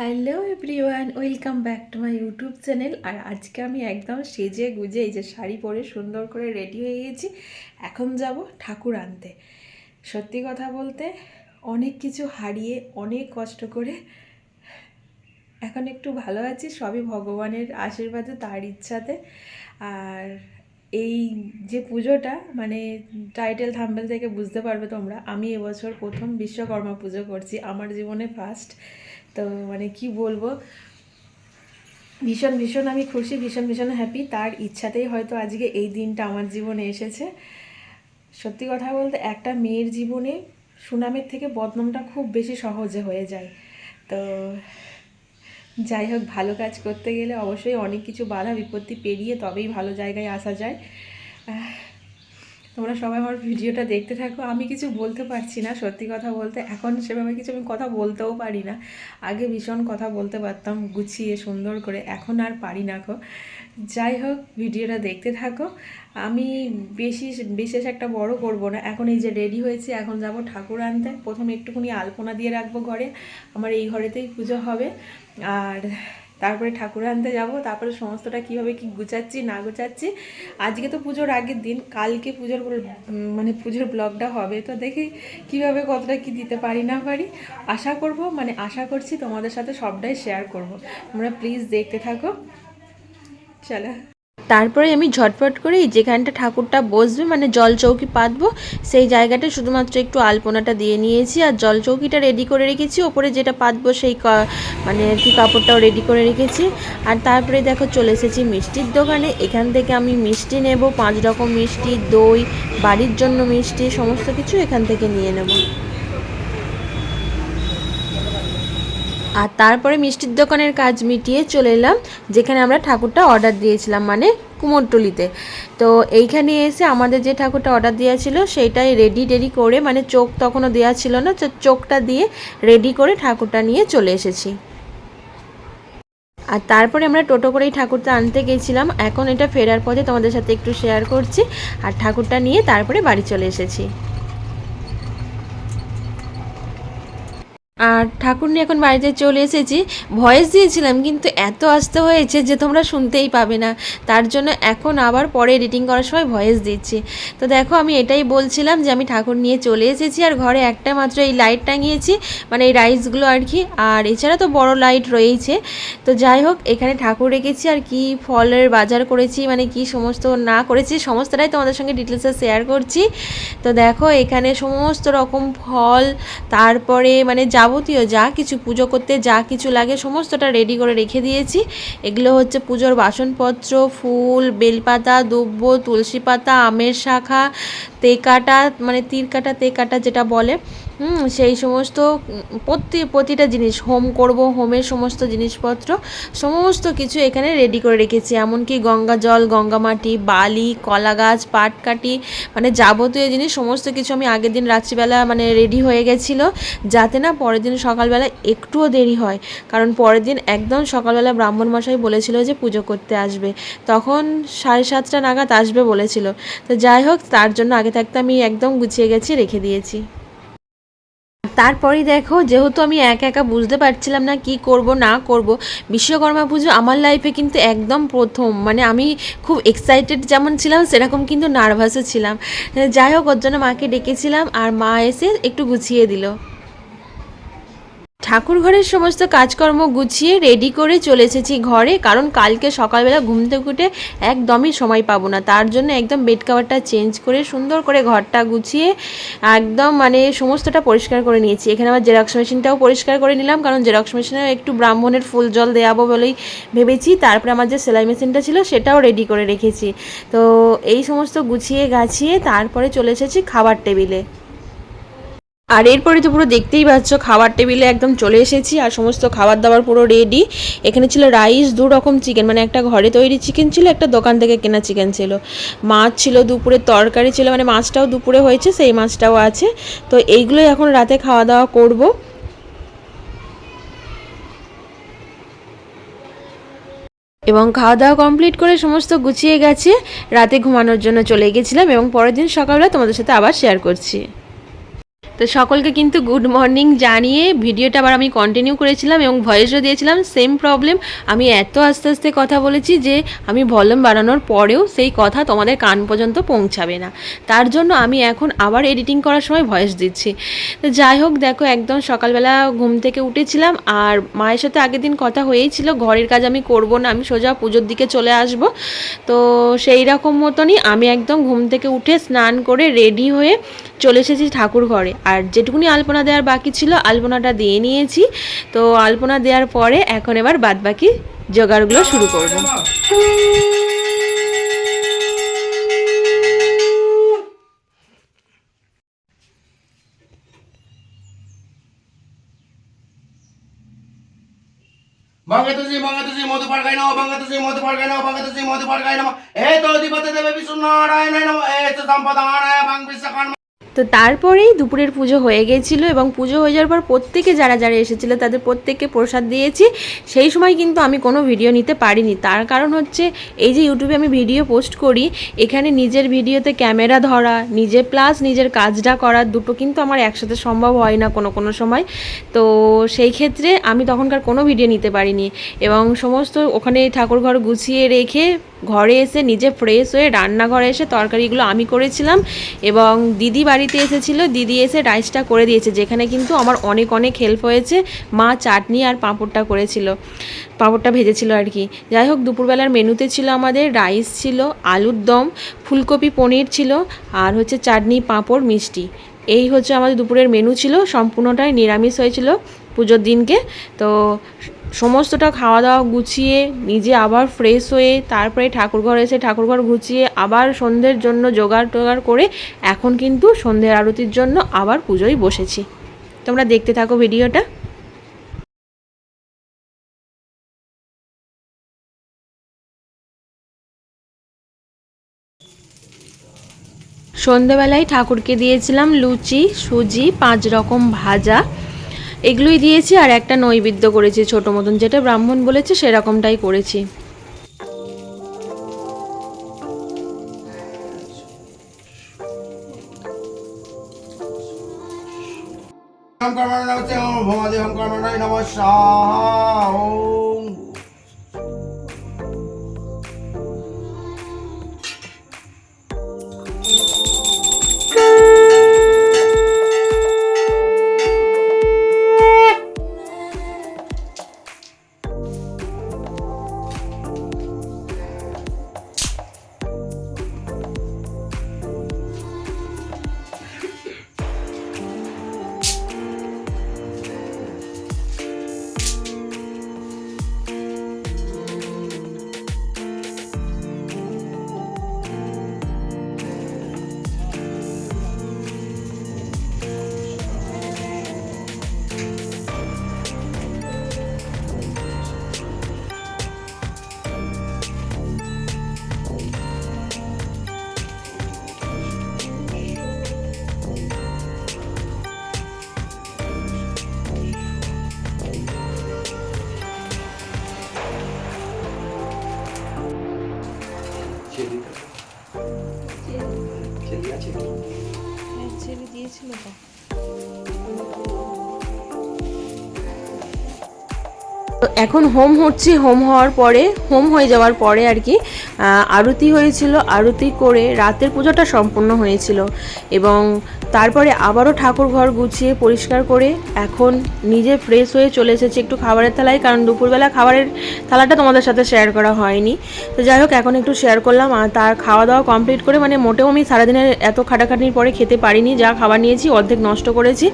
Hello everyone, welcome back to my YouTube channel. আর আজকে আমি একদম সেজে গুজে এই যে শাড়ি পরে সুন্দর করে রেডি হয়ে গেছি, এখন যাব ঠাকুর আনতে। সত্যি কথা বলতে, অনেক কিছু হারিয়ে, অনেক কষ্ট করে এখন একটু ভালো আছি, সবই ভগবানের আশীর্বাদে, তার ইচ্ছাতে। আর এই যে পুজোটা মানে টাইটেল থাম্বেল থেকে বুঝতে পারবে তোমরা, আমি এবছর প্রথম বিশ্বকর্মা পুজো করছি, আমার জীবনে ফার্স্ট তো মানে কি বলব? ভীষণ ভীষণ আমি খুশি, ভীষণ ভীষণ হ্যাপি তার ইচ্ছাতেই হয়তো আজকে এই দিনটা আমার জীবনে এসেছে। সত্যি কথা বলতে একটা মেয়ের জীবনে সুনামের থেকে বদনামটা খুব বেশি সহজে হয়ে যায়। তো যাই হোক, ভালো কাজ করতে গেলে অবশ্যই অনেক কিছু বাধা বিপত্তি পেরিয়ে তবেই ভালো জায়গায় আসা যায়। তোমরা সবাই আমার ভিডিওটা দেখতে থাকো। আমি কিছু বলতে পারছি না, সত্যি কথা বলতে। এখন সেভাবে কিছু আমি কথা বলতেও পারি না। আগে ভীষণ কথা বলতে পারতাম, গুছিয়ে, সুন্দর করে। এখন আর পারি না গো। যাই হোক, ভিডিওটা দেখতে থাকো। আমি বেশি, বিশেষ একটা বড় করব না। এখন এই যে রেডি হয়েছি, এখন যাব ঠাকুর আনতে। প্রথমে একটুখানি আলপনা দিয়ে রাখব ঘরে। আমার এই ঘরেতেই পুজো হবে। আর তারপরে ঠাকুর আনতে যাব, তারপরে সমস্তটা কীভাবে কি গুছাচ্ছি, না গুছাচ্ছি। আজকে তো পুজোর আগের দিন, কালকে পুজোর মানে পুজোর ব্লগটা হবে। তো দেখি কীভাবে কতটা কি দিতে পারি না পারি। আশা করব মানে আশা করছি তোমাদের সাথে সবটাই শেয়ার করব। তোমরা প্লিজ দেখতে থাকো। চলো। তারপরে আমি ঝটফট করে যেখানটা ঠাকুরটা বসবে মানে জল চৌকি পাতবো, সেই জায়গাটা শুধুমাত্র একটু আলপনাটা দিয়ে নিয়েছি আর জল চৌকিটা রেডি করে রেখেছি। ওপরে যেটা পাতবো সেই মানে কি কাপড়টাও রেডি করে রেখেছি। আর তারপরে দেখো চলে এসেছি মিষ্টির দোকানে। এখান থেকে আমি মিষ্টি নেব, পাঁচ রকম মিষ্টি, দই, বাড়ির জন্য মিষ্টি, সমস্ত কিছু এখান থেকে নিয়ে নেব। আর তারপরে মিষ্টির দোকানের কাজ মিটিয়ে চলে এলাম, যেখানে আমরা ঠাকুরটা অর্ডার দিয়েছিলাম মানে কুমোরটুলিতে। তো এইখানে এসে আমাদের যে ঠাকুরটা অর্ডার দেওয়া ছিল, সেইটাই রেডি টেডি করে মানে চোখ তখনও দেওয়া ছিল না, তো চোখটা দিয়ে রেডি করে ঠাকুরটা নিয়ে চলে এসেছি। আর তারপরে আমরা টোটো করেই ঠাকুরটা আনতে গেছিলাম। এখন এটা ফেরার পথে তোমাদের সাথে একটু শেয়ার করছি। আর ঠাকুরটা নিয়ে তারপরে বাড়ি চলে এসেছি। আর ঠাকুর নিয়ে এখন বাড়িতে চলে এসেছি। ভয়েস দিয়েছিলাম, কিন্তু এত আসতে হয়েছে যে তোমরা শুনতেই পাবে না। তার জন্য এখন আবার পরে এডিটিং করার সময় ভয়েস দিচ্ছি। তো দেখো, আমি এটাই বলছিলাম যে আমি ঠাকুর নিয়ে চলে এসেছি আর ঘরে একটা মাত্র এই লাইট টাঙিয়েছি মানে এই রাইসগুলো আর কি। আর এছাড়া তো বড় লাইট রয়েইছে। তো যাই হোক, এখানে ঠাকুর রেখেছি আর কি ফলের বাজার করেছি মানে কি সমস্ত না করেছি, সমস্তটাই তোমাদের সঙ্গে ডিটেলসে শেয়ার করছি। তো দেখো, এখানে সমস্ত রকম ফল, তারপরে মানে যাবতীয় যা কিছু পুজো করতে, যা কিছু লাগে, সমস্তটা রেডি করে রেখে দিয়েছি। এগুলো হচ্ছে পুজোর বাসনপত্র, ফুল, বেলপাতা দুব্য তুলসী পাতা, আমের শাখা, তেকাটা মানে তীর কাটা তেকাটা যেটা বলে। হুম, সেই সমস্ত প্রতি, প্রতিটা জিনিস হোম করব হোমের সমস্ত জিনিসপত্র, সমস্ত কিছু এখানে রেডি করে রেখেছি। এমনকি গঙ্গা জল, গঙ্গা মাটি, বালি, কলা গাছ পাটকাঠি মানে যাবতীয় জিনিস, সমস্ত কিছু আমি আগের দিন রাত্রিবেলা মানে রেডি হয়ে গেছিল, যাতে না পরের দিন সকালবেলা একটুও দেরি হয়। কারণ পরের দিন একদম সকালবেলা ব্রাহ্মণ মশাই বলেছিল যে পুজো করতে আসবে। তখন সাড়ে সাতটা নাগাদ আসবে বলেছিল। তো যাই হোক, তার জন্য আগে থাকতে আমি একদম গুছিয়ে গেছি, রেখে দিয়েছি। তারপরেই দেখো, যেহেতু আমি একা একা বুঝতে পারছিলাম না কি করব, না করব, বিশ্বকর্মা পুজো আমার লাইফে কিন্তু একদম প্রথম। মানে আমি খুব এক্সাইটেড যেমন ছিলাম, সেরকম কিন্তু নার্ভাসও ছিলাম। যাই হোক, ওর জন্য মাকে ডেকেছিলাম আর মা এসে একটু গুছিয়ে দিল। ঠাকুর ঘরের সমস্ত কাজকর্ম গুছিয়ে রেডি করে চলে এসেছি ঘরে, কারণ কালকে সকালবেলা ঘুম থেকে উঠে একদমই সময় পাবো না। তার জন্য একদম বেড কাভারটা চেঞ্জ করে, সুন্দর করে ঘরটা গুছিয়ে একদম মানে সমস্তটা পরিষ্কার করে নিয়েছি। এখানে আমার জেরক্স মেশিনটাও পরিষ্কার করে নিলাম, কারণ জেরক্স মেশিনেও একটু ব্রাহ্মণের ফুল জল দেওয়াবো বলেই ভেবেছি। তারপরে আমার যে সেলাই মেশিনটা ছিল, সেটাও রেডি করে রেখেছি। তো এই সমস্ত গুছিয়ে গাছিয়ে তারপরে চলে এসেছি খাবার টেবিলে আর এরপরে তো পুরো দেখতেই পাচ্ছ, খাবার টেবিলে একদম চলে এসেছি আর সমস্ত খাবার দাবার পুরো রেডি এখানে ছিল রাইস দু রকম চিকেন মানে একটা ঘরে তৈরি চিকেন ছিল, একটা দোকান থেকে কেনা চিকেন ছিল। মাছ ছিল, দুপুরে তরকারি ছিল মানে মাছটাও দুপুরে হয়েছে, সেই মাছটাও আছে। তো এইগুলোই এখন রাতে খাওয়া দাওয়া করব। এবং খাওয়া দাওয়া কমপ্লিট করে সমস্ত গুছিয়ে গেছে। রাতে ঘুমানোর জন্য চলে গেছিলাম এবং পরের দিন সকালবেলা তোমাদের সাথে আবার শেয়ার করছি। তো সকলকে কিন্তু গুড মর্নিং জানিয়ে ভিডিওটা আবার আমি কন্টিনিউ করেছিলাম এবং ভয়েসও দিয়েছিলাম সেম প্রবলেম আমি এত আস্তে আস্তে কথা বলেছি যে আমি ভলিউম বাড়ানোর পরেও সেই কথা তোমাদের কান পর্যন্ত পৌঁছাবে না। তার জন্য আমি এখন আবার এডিটিং করার সময় ভয়েস দিচ্ছি। তো যাই হোক, দেখো একদম সকালবেলা ঘুম থেকে উঠেছিলাম আর মায়ের সাথে আগের দিন কথা হয়েই ছিল, ঘরের কাজ আমি করব না, আমি সোজা পুজোর দিকে চলে আসব। তো সেই রকম মতনই আমি একদম ঘুম থেকে উঠে স্নান করে রেডি হয়ে চলে এসেছি ঠাকুর ঘরে। আর যেটুকুনি আলপনা দেওয়ার বাকি ছিল, আলপনাটা দিয়ে নিয়েছি। তো আলপনা দেওয়ার পরে এখন এবার বাদ বাকি জোগাড়গুলো শুরু করব। ভগতসি ভগতসি মধু পাড়গাই নম ভগতসি মধু পাড়গাই নম ভগতসি মধু পাড়গাই নম এ তো অধিপতি দেবে বিষ্ণু নারায়ণ নম এ তো সম্পদানায় ভাঙ বিশ্বকর্মা তো তারপরেই দুপুরের পুজো হয়ে গেছিল এবং পুজো হয়ে যাওয়ার পর প্রত্যেকে যারা যারা এসেছিল তাদের প্রত্যেককে প্রসাদ দিয়েছি। সেই সময় কিন্তু আমি কোনো ভিডিও নিতে পারিনি। তার কারণ হচ্ছে এই যে ইউটিউবে আমি ভিডিও পোস্ট করি, এখানে নিজের ভিডিওতে ক্যামেরা ধরা, নিজে প্লাস নিজের কাজটা করা দুটো কিন্তু আমার একসাথে সম্ভব হয় না কোনো কোনো সময়। তো সেই ক্ষেত্রে আমি তখনকার কোনো ভিডিও নিতে পারিনি এবং সমস্ত ওখানে ঠাকুর ঘর গুছিয়ে রেখে ঘরে এসে নিজে ফ্রেশ হয়ে রান্নাঘরে এসে তরকারিগুলো আমি করেছিলাম এবং দিদি বাড়িতে এসেছিল, দিদি এসে রাইসটা করে দিয়েছে, যেখানে কিন্তু আমার অনেক অনেক হেল্প হয়েছে। মা চাটনি আর পাঁপড়টা করেছিল, পাঁপড়টা ভেজেছিল আর কি। যাই হোক, দুপুরবেলার মেনুতে ছিল আমাদের রাইস ছিল, আলুর দম, ফুলকপি পনির ছিল, আর হচ্ছে চাটনি, পাঁপড়, মিষ্টি। এই হচ্ছে আমাদের দুপুরের মেনু ছিল, সম্পূর্ণটাই নিরামিষ হয়েছিল পুজোর দিনকে। তো সমস্তটা খাওয়া দাওয়া গুছিয়ে নিজে আবার ফ্রেশ হয়ে তারপরে ঠাকুরঘর এসে ঠাকুরঘর গুছিয়ে আবার সন্ধ্যের জন্য জোগাড় টোগাড় করে এখন কিন্তু সন্ধ্যের আরতির জন্য আবার পুজোয় বসেছি। তোমরা দেখতে থাকো ভিডিওটা। সন্ধেবেলায় ঠাকুরকে দিয়েছিলাম লুচি, সুজি, পাঁচ রকম ভাজা। এগুলোই দিয়েছি আর একটা নৈবেদ্য করেছি ছোটো মতন। যেটা ব্রাহ্মণ বলেছে সেরকমটাই করেছি। এখন হোম হচ্ছে, হোম হওয়ার পরে, হোম হয়ে যাওয়ার পরে আর কি আরতি হয়েছিল, আরতি করে রাতের পুজোটা সম্পূর্ণ হয়েছিল এবং তারপরে আবারও ঠাকুর ঘর গুছিয়ে পরিষ্কার করে এখন নিজে ফ্রেশ হয়ে চলে এসেছি একটু খাবারের থালায়, কারণ দুপুরবেলা খাবারের থালাটা তোমাদের সাথে শেয়ার করা হয়নি। তো যাই হোক, এখন একটু শেয়ার করলাম, আর তার খাওয়া দাওয়া কমপ্লিট করে মানে মোটেও আমি সারাদিনের এত খাটাখাটনির পরে খেতে পারিনি, যা খাবার নিয়েছি অর্ধেক নষ্ট করেছি।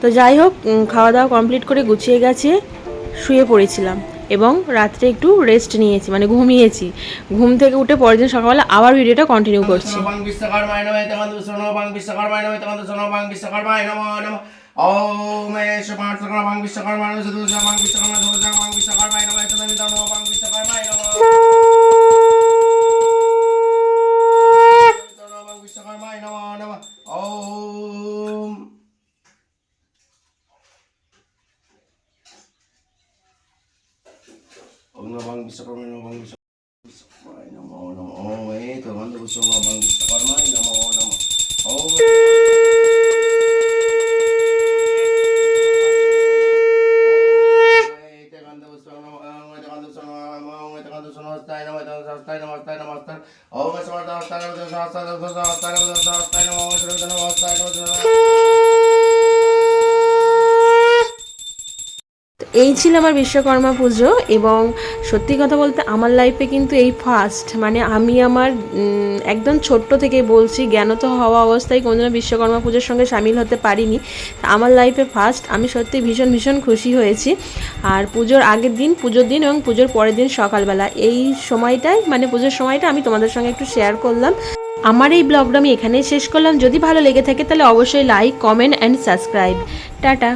তো যাই হোক খাওয়া দাওয়া কমপ্লিট করে গুছিয়ে গেছে। শুয়ে পড়েছিলাম এবং রাত্রে একটু রেস্ট নিয়েছি মানে ঘুমিয়েছি। ঘুম থেকে উঠে পরের দিন সকালবেলা আবার ভিডিওটা কন্টিনিউ করছি। ভাঙ Om nga bang gusto ko namin nung bang gusto ko. go to the Swartha Swartha Swartha Swartha Swartha the Swartha Swartha Swartha Swartha Swartha the hospital. এই ছিল আমার বিশ্বকর্মা পুজো এবং সত্যি কথা বলতে আমার লাইফে কিন্তু এই ফার্স্ট মানে আমি আমার একদম ছোট্ট থেকে বলছি, জ্ঞানত হওয়া অবস্থায় কোনোদিনও বিশ্বকর্মা পুজোর সঙ্গে সামিল হতে পারিনি। আমার লাইফে ফার্স্ট আমি সত্যি ভীষণ ভীষণ খুশি হয়েছি। আর পুজোর আগের দিন, পুজোর দিন এবং পুজোর পরের দিন সকালবেলা, এই সময়টাই মানে পুজোর সময়টা আমি তোমাদের সঙ্গে একটু শেয়ার করলাম। আমার এই ব্লগটা আমি এখানেই শেষ করলাম। যদি ভালো লেগে থাকে তাহলে অবশ্যই like comment and subscribe tata.